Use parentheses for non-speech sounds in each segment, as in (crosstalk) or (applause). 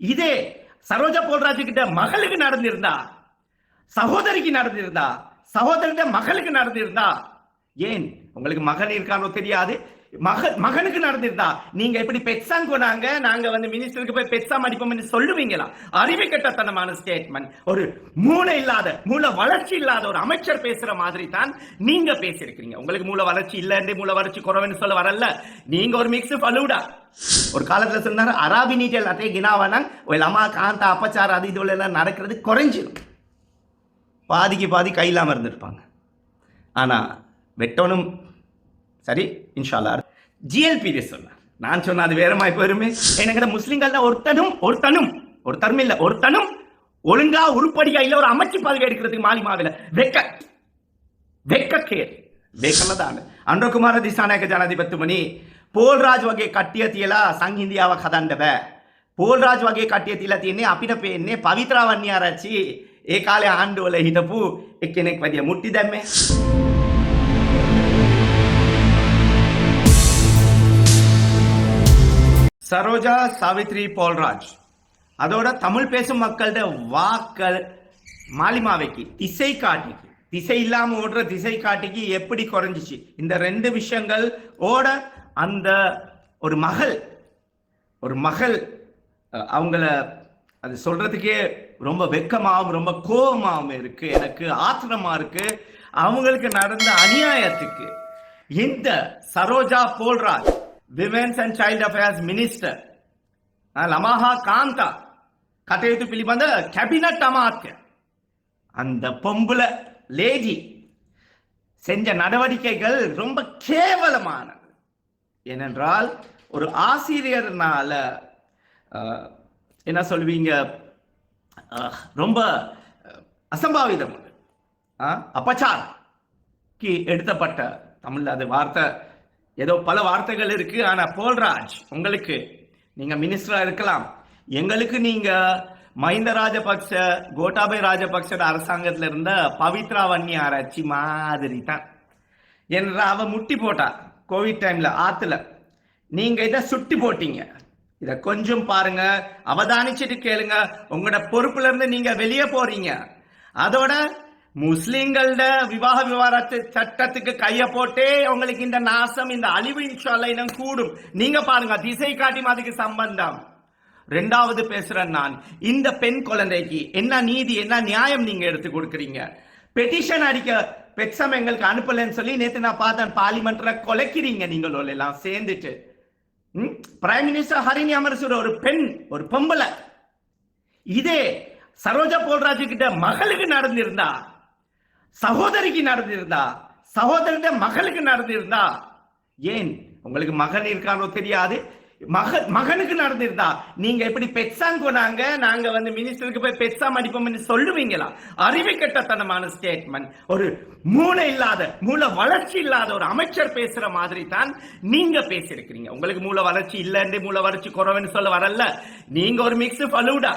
இதே சரோஜா போல்ராஜ் கிட்ட மகளுக்கு நடந்திருந்தா சகோதரிக்கு நடந்திருந்தா சகோதரிட்ட மகளுக்கு நடந்திருந்தா ஏன் உங்களுக்கு மகன் இருக்கானோ தெரியாது மக மகனுக்கு நடந்திருந்தா நீங்க எப்படி பெட்சாங் போனாங்க நாங்க வந்து மினிஸ்டருக்கு போய் பெட்சாம் அடிப்போம்னு சொல்லுவீங்களா? அறிவு கட்டத்தனமான ஸ்டேட்மெண்ட் ஒரு மூளை இல்லாத மூளை வளர்ச்சி இல்லாத ஒரு அமைச்சர் பேசுற மாதிரி தான் நீங்க பேசியிருக்கிறீங்க. உங்களுக்கு மூளை வளர்ச்சி இல்லன்னு மூளை வளர்ச்சி குறைவுன்னு சொல்ல வரல. நீங்க ஒரு மிக்ஸ் பலூடா ஒரு காலத்துல சொன்னாரு அராபி நீட்டல் அட்டை கினாவானாங் அம்மா காந்தா அப்பச்சார் அது இது எல்லாம் நடக்கிறது குறைஞ்சிடும் பாதிக்கு பாதி கை இருந்திருப்பாங்க. ஆனால் வெட்டணும் சரி இன்ஷால்லா ஜிஎல்பி சொன்ன நான் சொன்ன அது வேற மாதிரி போயிருமே. என்கிட்ட முஸ்லீம்கள்ல ஒருத்தனும் ஒருத்தனும் ஒருத்தரும் இல்லை ஒருத்தனும் ஒழுங்கா உருப்படியா இல்ல ஒரு அமைச்சு பதவி எடுக்கிறதுக்கு மாலிமாவில வெக்க வெக்க கேர் வெக்கலதான் அன்றகுமார திசாநாயக ஜனாதிபத்து மணி போல்ராஜ் வகை கட்டியத்தியலா சங் இந்தியாவை கதாண்டவ. போல்ராஜ் වගේ කටිය තිලා තියන්නේ අපිට පේන්නේ පවිත්‍රා වන්නියාරච්චි ඒ කාලේ ආණ්ඩුවල හිටපු එක්කෙනෙක් වැඩිය මුට්ටි சரோஜா சாவித்ரி போல்ராஜ். அதோட தமிழ் பேசும் மக்களோட வாக்கள் மாலிமாவைக்கு திசை காட்டிக்கு. திசை இல்லாம ஓடுற திசை காட்டிக்கு எப்படி குறைஞ்சிச்சு? இந்த ரெண்டு விஷயங்கள் ஓட அந்த ஒரு மகள் ஒரு மகள் அவங்கள அது சொல்றதுக்கே ரொம்ப வெக்கமாகவும் ரொம்ப கோபமாகவும் இருக்கு. எனக்கு ஆத்திரமா இருக்கு. அவங்களுக்கு நடந்த அநியாயத்துக்கு இந்த Saroja Paulraj women's and child affairs minister லமாஹா காந்தா කටයුතු පිළිබඳ கேபினட் அமாத்திய அந்த பொம்புல லேடி செஞ்ச நடவடிக்கைகள் ரொம்ப கேவலமானது ஏனென்றால் ஒரு ஆசிரியர்னால என்ன சொல்வீங்க ரொம்ப அசம்பாவிதம் அபச்சாரம் எடுத்தப்பட்ட தமிழ் அது வார்த்தை ஏதோ பல வார்த்தைகள் இருக்கு. ஆனா போல்ராஜ் உங்களுக்கு நீங்க மினிஸ்டரா இருக்கலாம். எங்களுக்கு நீங்க மஹிந்த ராஜபக்ச கோட்டாபய ராஜபக்ச அரசாங்கத்துல இருந்த பவித்ரா வன்னி ஆராய்ச்சி மாதிரி தான் என்ற அவ முட்டி போட்டா கோவிட் டைம்ல ஆத்துல. நீங்க இதை சுட்டி போட்டீங்க. இத கொஞ்சம் பாருங்க. அவதானிச்சுட்டு கேளுங்க. உங்களோட பொறுப்புல இருந்து நீங்க வெளியே போறீங்க. அதோட முஸ்லிம்களோட விவாக விவகாரத்து சட்டத்துக்கு கைய போட்டே உங்களுக்கு இந்த நாசம் இந்த அழிவு இன்ஷால்ல இனம் கூடும். நீங்க பாருங்க திசை காட்டி அதுக்கு சம்பந்தம். ரெண்டாவது பேசுறேன் நான். இந்த பெண் குழந்தைக்கு என்ன நீதி என்ன நியாயம் நீங்க எடுத்து கொடுக்குறீங்க? பெட்டிஷன் அடிக்க பெட்சம் எங்களுக்கு அனுப்பலன்னு சொல்லி நேற்று நான் பார்த்தேன் பார்லிமெண்ட்ல கொலைக்கிறீங்க நீங்களோட எல்லாம் சேர்ந்துட்டு. பிரைம் மினிஸ்டர் ஹரிணி அமரசூர் ஒரு பெண் ஒரு பொம்பளை. இதே சரோஜா போல்ராஜு கிட்ட மகளுக்கு நடந்திருந்தா சகோதரிக்கு நடந்திருந்தா சகோதரிட மகளுக்கு நடந்திருந்தா ஏன்? உங்களுக்கு மகன் இருக்கானோ தெரியாது. மக மகனுக்கு நடந்திருந்தா நீங்க எப்படி பெட்சாங் போனாங்க நாங்க வந்து மினிஸ்டருக்கு போய் பெட்சாம் அடிப்போம்னு சொல்லுவீங்களா? அறிவு கட்டத்தனமான ஸ்டேட்மெண்ட் ஒரு மூளை இல்லாத மூளை வளர்ச்சி இல்லாத ஒரு அமைச்சர் பேசுற மாதிரி தான் நீங்க பேசியிருக்கிறீங்க. உங்களுக்கு மூளை வளர்ச்சி இல்லைன்னு மூளை வளர்ச்சி குறவுன்னு சொல்ல வரல. நீங்க ஒரு மிக்ஸ் பலூடா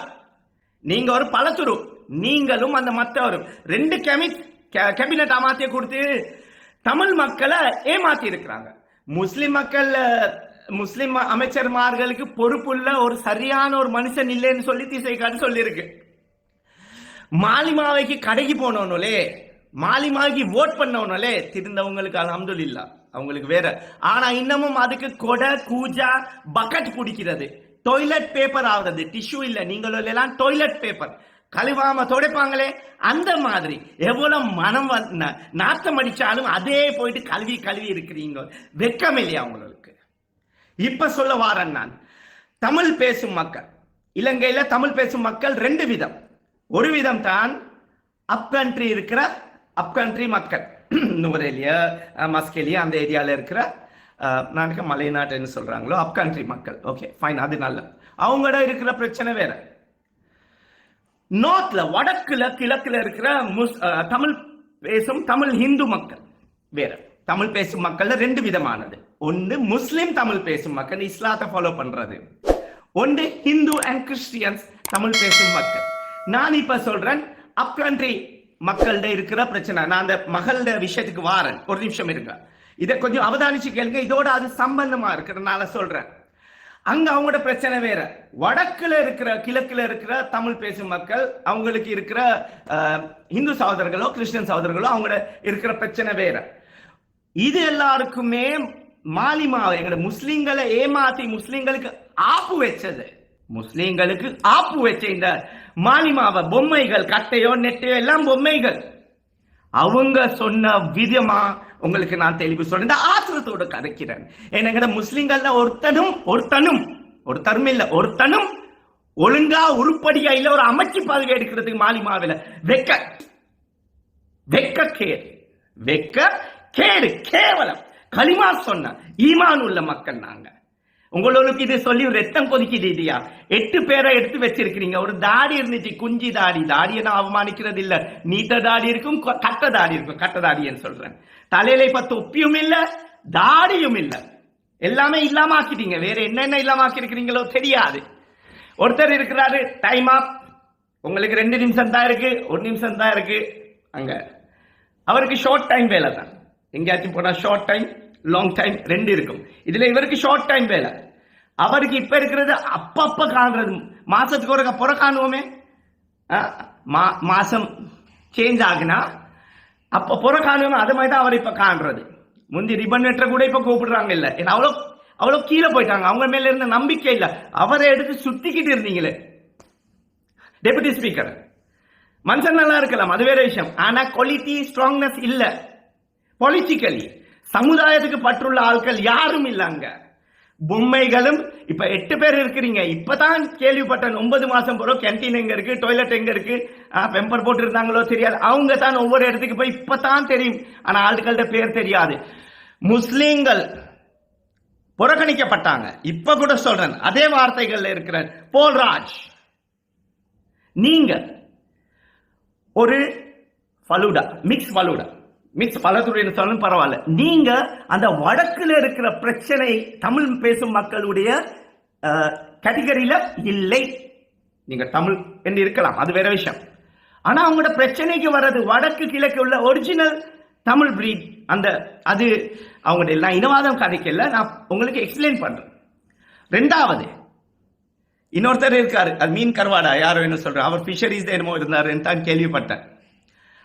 நீங்க ஒரு பழத்துரு. நீங்களும் அந்த மற்றவரும் ரெண்டு கெமிஸ்ட் கேபினட் அமாத்திய கொடுத்து தமிழ் மக்களை ஏமாத்தி இருக்கிறாங்க முஸ்லிம் மக்கள் முஸ்லிம் அமைச்சர்மார்களுக்கு பொறுப்புள்ள ஒரு சரியான ஒரு மனுஷன் இல்லைன்னு சொல்லி திசை சொல்லியிருக்கு. மாலிமாவைக்கு கடைக்கு போனோன்னே மாலிமாவைக்கு ஓட் பண்ணவனாலே திருந்தவங்களுக்கு அல்ஹம்துலில்லா. அவங்களுக்கு வேற. ஆனா இன்னமும் அதுக்கு கொடை கூஜா பக்கெட் பிடிக்கிறது. டாய்லெட் பேப்பர் ஆகுறது டிஷ்யூ இல்லை. நீங்களும் எல்லாம் டாய்லெட் பேப்பர் கழுவாம துடைப்பாங்களே அந்த மாதிரி. எவ்வளவு மனம் நாத்தம் அடிச்சாலும் அதே போயிட்டு கழுவி கழுவி இருக்கிறீங்க. வெக்கம் இல்லையா உங்களுக்கு? இப்ப சொல்ல வாரேன் நான். தமிழ் பேசும் மக்கள். இலங்கையில தமிழ் பேசும் மக்கள் ரெண்டு விதம். ஒரு விதம் தான் அப் கண்ட்ரி இருக்கிற அப் கண்ட்ரி மக்கள். நுவரேலியா மஸ்கேலியா அந்த ஏரியால இருக்கிற அஹ், நாட்டுக்கு மலைநாட்டுன்னு சொல்றாங்களோ அப் கண்ட்ரி மக்கள். ஓகே ஃபைன் அது நல்ல அவங்களோட இருக்கிற பிரச்சனை வேற. நார்த்ல வடக்குல கிழக்குல இருக்கிற முஸ் தமிழ் பேசும் தமிழ் ஹிந்து மக்கள். வேற. தமிழ் பேசும் மக்கள்ல ரெண்டு விதமானது. ஒன்று முஸ்லிம் தமிழ் பேசும் மக்கள் இஸ்லாத்தை ஃபாலோ பண்றது. ஒன்று ஹிந்து அண்ட் கிறிஸ்டியன்ஸ் தமிழ் பேசும் மக்கள். நான் இப்ப சொல்றேன் அப் கண்ட்ரி மக்கள்கிட்ட இருக்கிற பிரச்சனை. நான் அந்த மகளோட விஷயத்துக்கு வாரேன். ஒரு நிமிஷம் இருங்க. இதை கொஞ்சம் அவதானிச்சு கேளுங்க. இதோட அது சம்பந்தமா இருக்கிறதுனால சொல்றேன். அங்க அவங்களோட பிரச்சனை வேற. வடக்குல இருக்கிற கிழக்குல இருக்கிற தமிழ் பேசும் மக்கள் அவங்களுக்கு இருக்கிற இந்து சகோதரர்களோ கிறிஸ்டியன் சகோதரர்களோ அவங்களோட இருக்கிற பிரச்சனை வேற. இது எல்லாருக்குமே மாலிமாவை எங்களோட முஸ்லிம்களை ஏமாத்தி முஸ்லிம்களுக்கு ஆப்பு வச்சது. முஸ்லிம்களுக்கு ஆப்பு வச்ச இந்த மாலிமாவை பொம்மைகள் கட்டையோ நெட்டையோ எல்லாம் பொம்மைகள். அவங்க சொன்ன விதமா உங்களுக்கு நான் தெளிவு சொல்றேன். இந்த ஆத்திரத்தோட கதைக்கிறேன். என்னங்கிற முஸ்லிம்கள்ல ஒருத்தனும் ஒருத்தனும் ஒருத்தரும் இல்ல ஒருத்தனும் ஒழுங்கா உருப்படியா இல்ல ஒரு அமைச்சு பதவி எடுக்கிறதுக்கு மாலிமாவில வெக்க வெக்க கேடு. வெக்க கேடு. கேவலம். களிமா சொன்ன ஈமான் உள்ள மக்கள் நாங்க. உங்களுக்கு இது சொல்லி ரத்தம் கொதிக்குது இல்லையா எட்டு பேரை எடுத்து வச்சிருக்கிறீங்க. ஒரு தாடி இருந்துச்சு குஞ்சி தாடி. தாடியை நான் அவமானிக்கிறது இல்ல நீட்ட தாடி இருக்கும் கட்ட தாடி இருக்கும். கட்ட தாடின்னு சொல்றேன். தலையில இப்ப தொப்பியும் இல்ல தாடியும் இல்ல. எல்லாமே இல்லாம ஆக்கிட்டீங்க வேற என்னென்ன இல்லாம ஆக்கிருக்கிறீங்களோ தெரியாது. ஒருத்தர் இருக்கிறாரு டைம் ஆப் உங்களுக்கு ரெண்டு நிமிஷம் தான் இருக்கு ஒரு நிமிஷம் தான் இருக்கு. அங்க. அவருக்கு ஷார்ட் டைம் வேலை தான் எங்கேயாச்சும் போனா ஷார்ட் டைம் லாங் டைம் ரெண்டு இருக்கும். இதில் இவருக்கு ஷார்ட் டைம் வேலை. அவருக்கு இப்போ இருக்கிறது அப்பப்போ காணுறது. மாதத்துக்கு ஒரு புற காணுவோமே. ஆ, மா- மாதம் சேஞ்ச் ஆகுனா அப்போ புற காணுவோமே அது மாதிரி தான் அவர் இப்போ காணுறது. முந்தி ரிபன் வெட்டுற கூட இப்போ கூப்பிடுறாங்க இல்லை. ஏன்னா அவ்வளோ அவ்வளோ கீழே போயிட்டாங்க. அவங்க மேலே இருந்த நம்பிக்கை இல்லை. அவரை எடுத்து சுற்றிக்கிட்டு இருந்தீங்களே. டெபுட்டி ஸ்பீக்கர் மனுஷன் நல்லா இருக்கலாம். அது வேற விஷயம். ஆனால் குவாலிட்டி ஸ்ட்ராங்னஸ் இல்லை. பொலிட்டிக்கலி சமுதாயத்துக்கு பற்றுள்ள ஆட்கள் யாரும் இல்லைங்க பொம்மைகளும் இப்ப எட்டு பேர் இருக்கிறீங்க. இப்பதான் கேள்விப்பட்டேன். ஒன்பது மாசம் போறோம் கேன்டீன் எங்க இருக்கு டொய்லெட் எங்க இருக்கு பெம்பர் போட்டு இருந்தாங்களோ தெரியாது. அவங்க தான் ஒவ்வொரு இடத்துக்கு போய் இப்பதான் தெரியும். ஆனா ஆட்கள்கிட்ட பேர் தெரியாது. முஸ்லீம்கள் புறக்கணிக்கப்பட்டாங்க. இப்ப கூட சொல்றேன். அதே வார்த்தைகள்ல இருக்கிற போல்ராஜ் நீங்க ஒரு ஃபலூடா மிக்ஸ் ஃபலூடா. மிக்ஸ் பழத்துறைன்னு சொன்னாலும் பரவாயில்ல. நீங்க அந்த வடக்குல இருக்கிற பிரச்சனை தமிழ் பேசும் மக்களுடைய கேட்டகரியில இல்லை. நீங்க தமிழ் என்று இருக்கலாம் அது வேற விஷயம். ஆனா அவங்களோட பிரச்சனைக்கு வர்றது வடக்கு கிழக்கு உள்ள ஒரிஜினல் தமிழ் பிரீட் அந்த அது அவங்களோட எல்லாம் இனவாதம் கதைக்கல நான் உங்களுக்கு எக்ஸ்பிளைன் பண்றேன். ரெண்டாவது இன்னொருத்தர் இருக்காரு அது மீன் கருவாடா யாரோ என்ன சொல்ற அவர் ஃபிஷரிஸ் என்னமோ இருந்தாருன்னு தான் கேள்விப்பட்டேன்.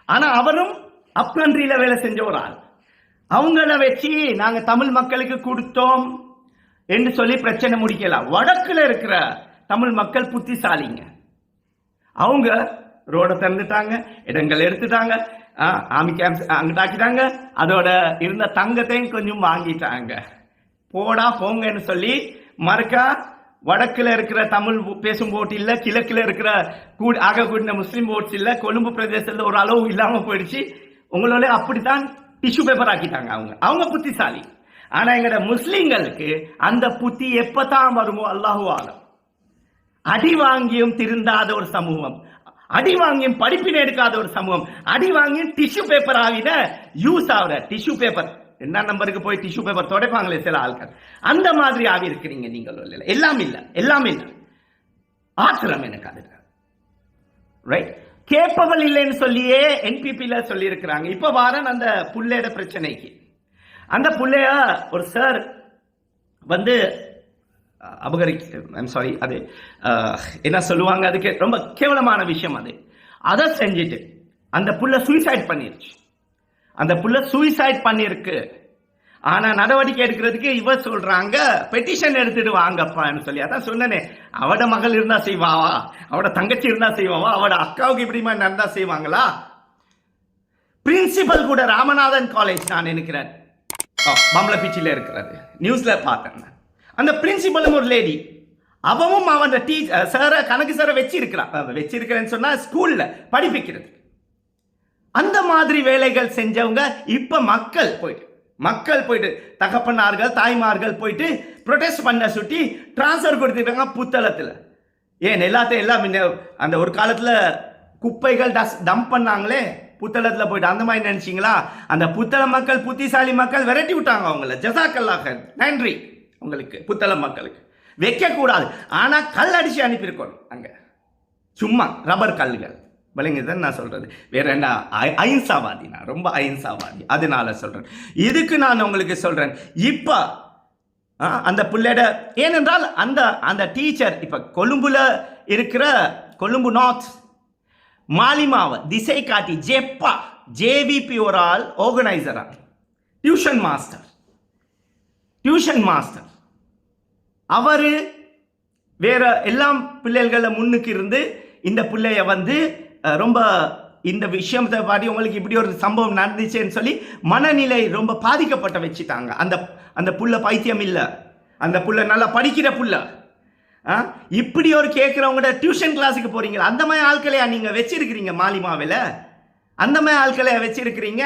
ஆனா அவரும் அப் வேலை செஞ்ச ஒரு ஆள். அவங்கள வச்சு நாங்க தமிழ் மக்களுக்கு கொடுத்தோம் என்று சொல்லி பிரச்சனை முடிக்கலாம் வடக்குல இருக்கிற தமிழ் மக்கள் புத்திசாலிங்க. அவங்க ரோட திறந்துட்டாங்க இடங்கள் எடுத்துட்டாங்க ஆமி கேம்ப் அங்கிட்டாக்கிட்டாங்க அதோட இருந்த தங்கத்தையும் கொஞ்சம் வாங்கிட்டாங்க. போடா போங்கன்னு சொல்லி மறுக்கா வடக்குல இருக்கிற தமிழ் பேசும் போட்டியில் இல்ல கிழக்குல இருக்கிற கூ- ஆக கூடின முஸ்லீம் போட்ஸ் இல்ல கொழும்பு பிரதேசத்துல ஒரு அளவு இல்லாம போயிடுச்சு. உங்களோட அப்படித்தான் டிஷ்யூ பேப்பர் ஆக்கிட்டாங்க அவங்க. அவங்க புத்திசாலி. ஆனா எங்கட முஸ்லிம்களுக்கு அந்த புத்தி எப்பதான் வருமோ அல்லாஹு ஆலம். அடி வாங்கியும் திருந்தாத ஒரு சமூகம். அடி வாங்கியும் படிப்பினை எடுக்காத ஒரு சமூகம். அடி வாங்கியும் டிஷ்யூ பேப்பர் ஆகின யூஸ் ஆகுற டிஷ்யூ பேப்பர் என்ன நம்பருக்கு போய் டிஷ்யூ பேப்பர் தொடைப்பாங்களே சில ஆட்கள் அந்த மாதிரி ஆகி இருக்கிறீங்க நீங்கள் இல்லை எல்லாம் இல்லை. எல்லாம் இல்லை. ஆத்திரம் எனக்கு அது ரைட் கேட்பவள் இல்லைன்னு சொல்லியே என்பிபியில் சொல்லியிருக்கிறாங்க. இப்போ இப்ப வாரன் அந்த புள்ளையோட பிரச்சனைக்கு. அந்த புள்ளைய ஒரு சார் வந்து அஹ், அபகரிக்க ஐம் சாரி அது என்ன சொல்லுவாங்க அதுக்கு? ரொம்ப கேவலமான விஷயம் அது. அதை செஞ்சுட்டு அந்த புள்ள சூசைட் பண்ணிருச்சு. அந்த புள்ள சூசைட் பண்ணியிருக்கு ஆனா நடவடிக்கை எடுக்கிறதுக்கு இவ சொல்றாங்க பெட்டிஷன் எடுத்துட்டு வாங்கப்பான்னு சொல்லி. அதான் சொன்னனே அவட மகள் இருந்தா செய்வாவா? அவட தங்கச்சி இருந்தா செய்வாவா? அவட அக்காவுக்கு இப்படிமா நடந்தா செய்வாங்களா? பிரின்சிபல் கூட ராமநாதன் காலேஜ் நான் நினைக்கிறேன். பம்பளப்பிச்சில இருக்கிறது நியூஸ்ல பார்த்தேன் அந்த பிரின்சிபலும் ஒரு லேடி அவவும் அவன் டீ சார கணக்கு சார வச்சிருக்கிறான் வச்சிருக்கிறேன்னு சொன்னா ஸ்கூல்ல படிப்பிக்கிறது. அந்த மாதிரி வேலைகள் செஞ்சவங்க இப்ப மக்கள் போயிட்டு மக்கள் போயிட்டு தகப்பனார்கள் தாய்மார்கள் போயிட்டு ப்ரொடெஸ்ட் பண்ண சுட்டி டிரான்ஸ்ஃபர் கொடுத்துருக்காங்க புத்தளத்தில். ஏன் எல்லாத்தையும் எல்லாம் முன்ன அந்த ஒரு காலத்தில் குப்பைகள் டஸ் டம்ப் பண்ணாங்களே புத்தளத்தில் போயிட்டு. அந்த மாதிரி நினச்சிங்களா? அந்த புத்தள மக்கள் புத்திசாலி மக்கள் விரட்டி விட்டாங்க அவங்கள. ஜசாக்கல்லாக நன்றி உங்களுக்கு புத்தள மக்களுக்கு. வைக்கக்கூடாது. ஆனால் கல் அடித்து அனுப்பியிருக்கணும் அங்கே. சும்மா ரப்பர் கல்லுகள். விளங்குதுன்னு நான் சொல்கிறது வேற என்ன அஹிம்சாவாதி நான் ரொம்ப அஹிம்சாவாதி. அதனால சொல்கிறேன் இதுக்கு நான் உங்களுக்கு சொல்கிறேன் இப்போ அந்த பிள்ளையோட ஏனென்றால் அந்த அந்த டீச்சர் இப்போ கொழும்புல இருக்கிற கொழும்பு நார்த் மாலிமாவை திசை காட்டி ஜெப்பா ஜேவிபி ஒரு ஆள் ஆர்கனைசரா டியூஷன் மாஸ்டர் டியூஷன் மாஸ்டர் அவர் வேற எல்லாம் பிள்ளைகளை முன்னுக்கு இருந்து இந்த பிள்ளைய வந்து ரொம்ப இந்த விஷயத்தை பாடி உங்களுக்கு இப்படி ஒரு சம்பவம் நடந்துச்சேன்னு சொல்லி மனநிலை ரொம்ப பாதிக்கப்பட்ட வச்சுட்டாங்க. அந்த அந்த புள்ள பைத்தியம் இல்லை. அந்த புள்ள நல்லா படிக்கிற புள்ள. ஆ இப்படி ஒரு கேட்குறவங்க டியூஷன் கிளாஸுக்கு போகிறீங்களா அந்த மாதிரி ஆட்களையா நீங்கள் வச்சிருக்கிறீங்க மாலிமாவில் அந்த மாதிரி ஆட்களையா வச்சிருக்கிறீங்க?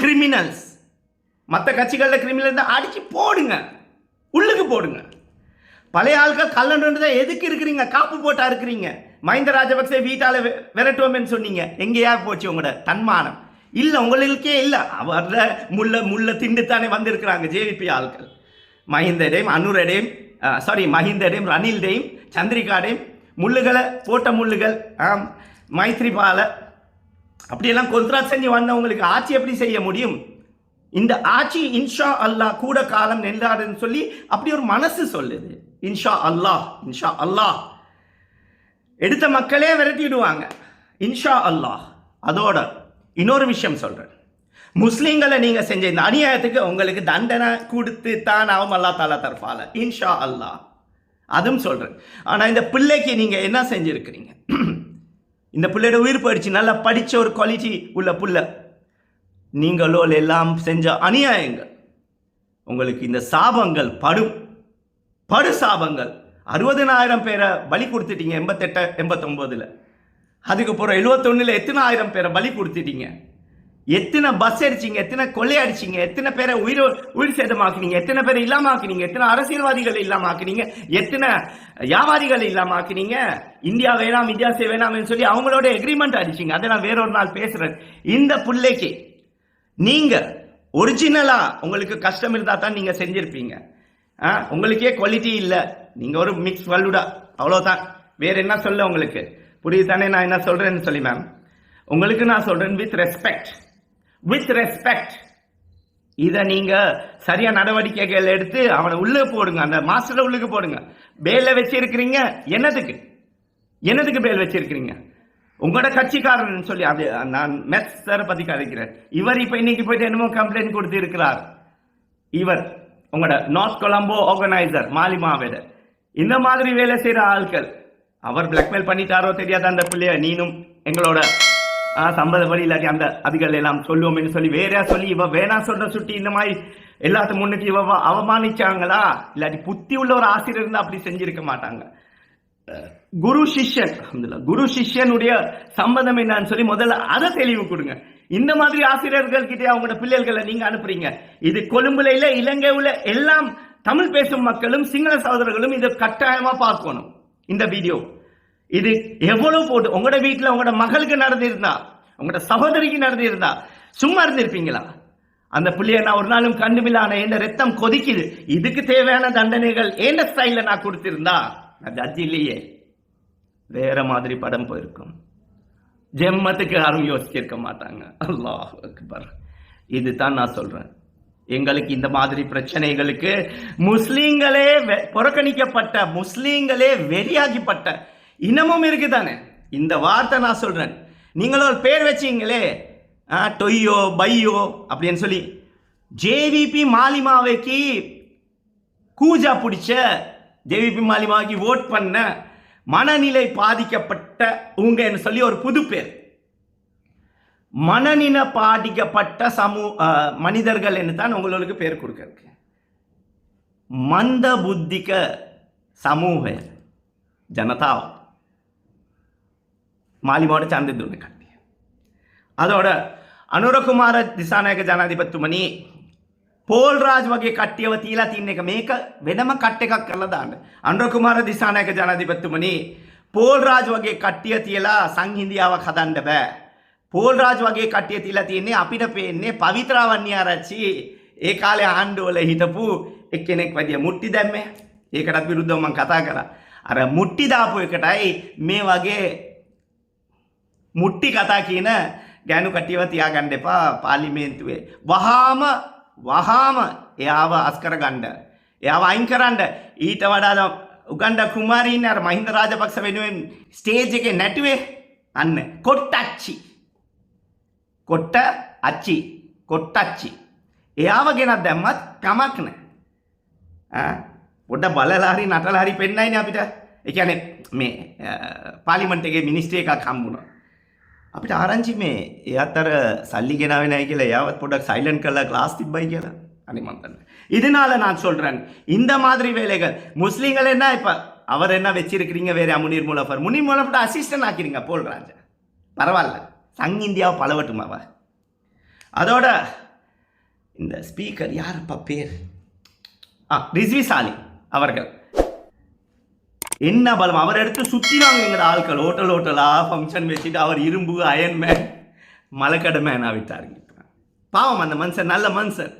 கிரிமினல்ஸ் மற்ற கட்சிகளில் கிரிமினல் தான் அடித்து போடுங்க. உள்ளுக்கு போடுங்க. பழைய ஆட்கள் கல்லணுன்றதை எதுக்கு இருக்கிறீங்க? காப்பு போட்டா இருக்கிறீங்க. மஹிந்த ராஜபக்சே வீட்டால விரட்டுவோம்னு சொன்னீங்க. எங்கேயா போச்சு உங்களோட? தன்மானம். இல்லை உங்களுக்கே இல்லை. அவர்ல முள்ள முள்ள திண்டுத்தானே வந்திருக்கிறாங்க ஜேவிபி ஆட்கள் மஹிந்தடையும் அனுரடையும் சாரி மஹிந்தடையும் ரணில்டையும் சந்திரிகாடையும் முள்ளுகளை போட்ட முள்ளுகள் ஆம், மைத்ரிபால. அப்படியெல்லாம் கொத்ரா செஞ்சு வந்தவங்களுக்கு ஆட்சி எப்படி செய்ய முடியும்? இந்த ஆட்சி இன்ஷா அல்லாஹ் கூட காலம் நின்றாருன்னு சொல்லி அப்படி ஒரு மனசு சொல்லுது. இன்ஷா அல்லாஹ் இன்ஷா அல்லாஹ் எடுத்த மக்களே விரட்டிடுவாங்க. இன்ஷா அல்லாஹ் அதோட இன்னொரு விஷயம் சொல்கிறேன் முஸ்லீம்களை நீங்கள் செஞ்ச இந்த அநியாயத்துக்கு உங்களுக்கு தண்டனை கொடுத்து தான் ஆகும் அல்லா தாலா தரப்பால. இன்ஷா அல்லாஹ் அதுவும் சொல்கிறேன் ஆனால் இந்த பிள்ளைக்கு நீங்கள் என்ன செஞ்சுருக்கிறீங்க? (clears throat) இந்த பிள்ளையோட உயிர் போயிடுச்சு. நல்லா படித்த ஒரு குவாலிட்டி உள்ள பிள்ளை. நீங்களோ எல்லாம் செஞ்ச அநியாயங்கள். உங்களுக்கு இந்த சாபங்கள் படும். படு சாபங்கள். அறுபதனாயிரம் பேரை பலி கொடுத்துட்டீங்க எண்பத்தெட்டு எண்பத்தொம்போதில். அதுக்கப்புறம் எழுபத்தொன்னில் எத்தனை ஆயிரம் பேரை பலி கொடுத்துட்டீங்க? எத்தனை பஸ் அடிச்சீங்க எத்தனை கொள்ளை அடிச்சிங்க எத்தனை பேரை உயிர் உயிர் சேதமாக்குனீங்க எத்தனை பேரை இல்லாம ஆக்குனீங்க எத்தனை அரசியல்வாதிகள் இல்லாம ஆக்குனீங்க எத்தனை வியாபாரிகள் இல்லாம ஆக்குனீங்க இந்தியா வேணாம் இந்தியா சே வேணாம்னு சொல்லி அவங்களோட எக்ரிமெண்ட் அடிச்சிங்க. அதை நான் வேறொரு நாள் பேசுறேன். இந்த பிள்ளைக்கு நீங்க ஒரிஜினலா உங்களுக்கு கஷ்டம் இருந்தா தான் நீங்க செஞ்சிருப்பீங்க. ஆ, உங்களுக்கே குவாலிட்டி இல்லை. நீங்க ஒரு மிக்ஸ் வல்லுடா அவ்வளவுதான். வேற என்ன சொல்ல உங்களுக்கு? புரியுது தானே நான் என்ன சொல்றேன்னு சொல்லி மேம் உங்களுக்கு நான் சொல்றேன் வித் ரெஸ்பெக்ட் வித் ரெஸ்பெக்ட் இதை நீங்க சரியா நடவடிக்கைகள் எடுத்து அவனை உள்ளே போடுங்க. அந்த மாஸ்டரை உள்ளுக்கு போடுங்க. பேல வச்சிருக்கிறீங்க. என்னதுக்கு? என்னதுக்கு பேல் வச்சிருக்கிறீங்க? உங்களோட கட்சிக்காரன் சொல்லி அது நான் மெத் சாரை பத்தி கதைக்கிறேன். இவர் இப்ப இன்னைக்கு போயிட்டு என்னமோ கம்ப்ளைண்ட் கொடுத்து இருக்கிறார் இவர் உங்களோட நார்த் கொலம்போ ஆர்கனைசர் மாலிமாவேடர் இந்த மாதிரி வேலை செய்யற ஆட்கள் அவர் பிளாக்மெயில் பண்ணிட்டாரோ தெரியாத அந்த பிள்ளைய? நீனும் எங்களோட சம்பதப்படி இல்லாட்டி அந்த அதிகள் எல்லாம் சொல்லுவோம்னு சொல்லி வேற சொல்லி இவ வேணா சொல்ற சுட்டி இந்த மாதிரி எல்லாத்து முன்னுக்கு இவ அவமானிச்சாங்களா? இல்லாட்டி புத்தி உள்ள ஒரு ஆசிரியர் இருந்தா அப்படி செஞ்சிருக்க மாட்டாங்க. குரு சிஷ்யன் குரு சிஷ்யனுடைய சம்பந்தம் என்னன்னு சொல்லி முதல்ல அதை தெளிவு கொடுங்க. இந்த மாதிரி ஆசிரியர்கள் கிட்டே அவங்களோட பிள்ளைகளை நீங்க அனுப்புறீங்க? இது கொழும்புல இல்ல இலங்கை உள்ள எல்லாம் தமிழ் பேசும் மக்களும் சிங்கள சகோதரர்களும் இதை கட்டாயமா பார்க்கணும். இந்த வீடியோ இது எவ்வளவு போட்டு உங்களோட வீட்டுல உங்களோட மகளுக்கு நடந்திருந்தா உங்களோட சகோதரிக்கு நடந்திருந்தா சும்மா இருந்திருப்பீங்களா? அந்த புள்ளைய நான் ஒரு நாளும் கண்டுமில்லான என்ன ரத்தம் கொதிக்குது. இதுக்கு தேவையான தண்டனைகள் என்ன ஸ்டைல நான் கொடுத்திருந்தா? நான் ஜட்ஜ் இல்லையே. வேற மாதிரி படம் போயிருக்கும். ஜெம்மத்துக்கு யாரும் யோசிச்சிருக்க மாட்டாங்க. அல்லாஹ் அக்பர். இதுதான் நான் சொல்றேன். எங்களுக்கு இந்த மாதிரி பிரச்சனைகளுக்கு முஸ்லீம்களே வெ- புறக்கணிக்கப்பட்ட முஸ்லீம்களே வெறியாகிப்பட்ட இனமும் இருக்குதானே? இந்த வார்த்தை நான் சொல்றேன். நீங்களும் ஒரு பேர் வச்சீங்களே டொய்யோ பையோ அப்படின்னு சொல்லி ஜேவிபி மாலிமாவைக்கு கூஜா பிடிச்ச ஜேவிபி மாலிமாவுக்கு ஓட் பண்ண மனநிலை பாதிக்கப்பட்ட உங்கன்னு சொல்லி ஒரு புது பேர். மனநில பாதிக்கப்பட்ட சமூ அஹ், மனிதர்கள் என்று தான் உங்களுக்கு பேர் கொடுக்கறதுக்கு மந்த புத்திக சமூக ஜனதா மாலிமாவோட சேர்ந்து கட்டி அதோட අනුරකුමාර දිසානායක ජනාධිපතිතුමනි පෝල් රාජ් වගේ කට්ටියව තියලා තින්න එක මේක වෙනම කට් එකක් කරලා දාන්න. අනුරකුමාර දිසානායක ජනාධිපතිතුමනි පෝල් රාජ් වගේ කට්ටිය තියලා සංහිඳියාවක් හදන්න බෑ. පෝල් රාජ් වගේ කට්ටිය තියලා තියෙන්නේ අපිට පේන්නේ පවිත්‍රාවන්‍ය ආරච්චි ඒ කාලේ ආණ්ඩුවල හිටපු එක්කෙනෙක් වැඩිය මුට්ටි දැම්මේ. ඒකටත් විරුද්ධව මම කතා කරා. අර මුට්ටි දාපු එකටයි මේ වගේ මුට්ටි කතා කියන ගැනු කටියව තියාගන්න එපා පාලිමේන්තුවේ. වහාම වහාම එයාව අස්කර ගණ්ඩ. එයාව අයින් කරන්න ඊට වඩාද උගන්ඩ කුමාරීන් අර මහින්ද රාජපක්ෂ වෙනුවෙන් ස්ටේජ් එකේ නැටුවේ අන්න කොට්ටච්චි කොට්ට අච්චි කොට්ටච්චි එයාව ගෙනත් දැම්මත් කමක් නෑ ඈ, පොඩ බලලාහරි නටලාහරි පෙන්නයින අපිට එකන මේ පාලිමට එක මිනිස්ට්‍රිය එකක් හම්බුණා අපිට ආරංචි මේ එයත් අර சல்லி ගෙනාවෙනයි කියලා එයාවත් පොඩක් சைலண்ட் කරලා கிளாஸ் තිබ්බයි කියලා அனிமந்தன் இதனால நான் சொல்றேன் இந்த மாதிரி வேலைகள் முஸ்லீம்கள் என்ன இப்ப அவர் என்ன வச்சிருக்கிறீங்க வேற முனீர் மூலப்பர் முனீர் மூலப்பட்ட அசிஸ்டன்ட் ஆக்கிறீங்க போல் ராஜா பரவாயில்ல சங் இந்தியாவை பலவட்டுமாவா அதோட இந்த ஸ்பீக்கர் யாருப்பா பேர்? ஆ ரிஸ்வி சாலி அவர்கள். என்ன பலம்? அவர் எடுத்து சுற்றினாங்க எங்கள் ஆட்கள் ஹோட்டல் ஹோட்டலாக ஃபங்க்ஷன் வச்சுட்டு அவர் இரும்பு அயன் மேன் மலைக்கடை மேன் ஆகிட்டாருங்க பாவம் அந்த மனுஷன் நல்ல மனுஷன்.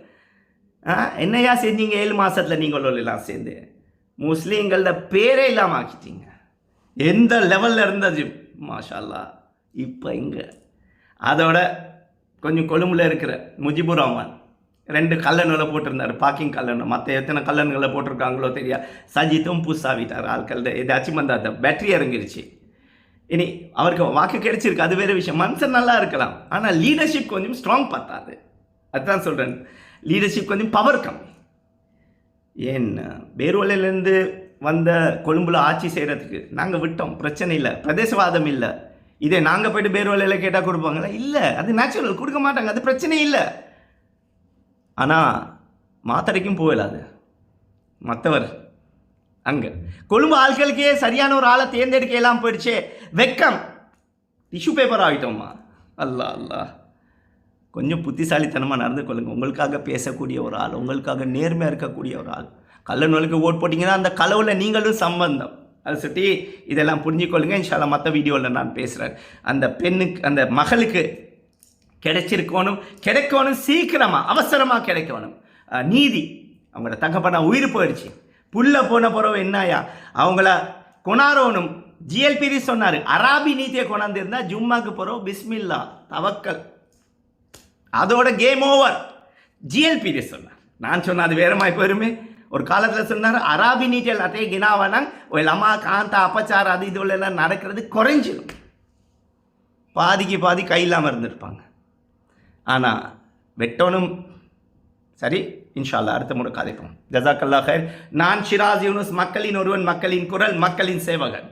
ஆ என்னையா செஞ்சீங்க? ஏழு மாதத்தில் நீங்கள் எல்லாம் சேர்ந்து. முஸ்லீம்களோட பேரே இல்லாமல் ஆக்கிட்டீங்க. எந்த லெவலில் இருந்தது? மாஷா இப்போ இங்கே. அதோட கொஞ்சம் கொழும்புல இருக்கிற முஜிபுர் ரஹ்மான். ரெண்டு கல்லணுகளை போட்டிருந்தாரு பாக்கிங் கல்லணு. மற்ற எத்தனை கல்லணுகளை போட்டிருக்காங்களோ தெரியா. சஜித்தும் புதுசாவிட்டார் ஆட்கள் ஏதாச்சும் வந்து அந்த பேட்டரி இறங்கிருச்சு. இனி அவருக்கு வாக்கு கிடைச்சிருக்கு. அது வேறு விஷயம். மனுஷன் நல்லா இருக்கலாம். ஆனால் லீடர்ஷிப் கொஞ்சம் ஸ்ட்ராங் பத்தாது அதுதான் சொல்கிறேன் லீடர்ஷிப் கொஞ்சம் பவர் கம்மி. ஏன் பேர்வலையிலேருந்து வந்த கொழும்புல ஆட்சி செய்கிறதுக்கு நாங்கள் விட்டோம். பிரச்சனை இல்லை. பிரதேசவாதம் இல்லை. இதே நாங்கள் போயிட்டு பேர்வலையில் கேட்டால் கொடுப்பாங்களா? இல்லை. அது நேச்சுரல் கொடுக்க மாட்டாங்க. அது பிரச்சனை இல்லை. ஆனால் மாத்தரைக்கும் போகலாது மற்றவர் அங்கே. கொழும்பு ஆட்களுக்கே சரியான ஒரு ஆளை தேர்ந்தெடுக்க எல்லாம் போயிடுச்சே. வெக்கம். டிஷ்யூ பேப்பர் ஆகிட்டோம்மா அல்லா அல்லா. கொஞ்சம் புத்திசாலித்தனமாக நடந்து கொள்ளுங்க. உங்களுக்காக பேசக்கூடிய ஒரு ஆள் உங்களுக்காக நேர்மையாக இருக்கக்கூடிய ஒரு ஆள். கள்ள கள்ளநூலுக்கு ஓட் போட்டிங்கன்னா அந்த களவில் நீங்களும் சம்பந்தம். அதை சுட்டி இதெல்லாம் புரிஞ்சுக்கொள்ளுங்க. இன்ஷால்லா மற்ற வீடியோவில் நான் பேசுகிறேன் அந்த பெண்ணுக்கு அந்த மகளுக்கு கிடைச்சிருக்கணும். கிடைக்கணும் சீக்கிரமாக அவசரமாக கிடைக்கணும். நீதி. அவங்களோட தகப்பனா உயிர் போயிடுச்சு. புல்ல போன பிறகு என்னயா? அவங்கள கொணாரோனும் ஜிஎல்பிரி சொன்னார். அராபி நீதியை கொண்டாந்துருந்தா ஜும்மாக்கு போகிறோம் பிஸ்மில்லா தவக்கல். அதோட கேம் ஓவர் ஜிஎல்பிரி சொன்னார். நான் சொன்ன அது வேறமாய் போயிருமே. ஒரு காலத்தில் சொன்னார் அராபி நீச்சல் அட்டையை கினாவனா ஒரு லமா காந்தா அப்பச்சார் அது இதுல எல்லாம் நடக்கிறது குறைஞ்சிடும் பாதிக்கு பாதி கை இல்லாமல் இருந்திருப்பாங்க. ஆனால் வெட்டோனும் சரி இன்ஷால்லா அடுத்த முறை கதைப்போம். ஜசாக்கல்லா ஹைர் நான் ஷிராஜ் யூனுஸ் மக்களின் ஒருவன் மக்களின் குரல் மக்களின் சேவகன்.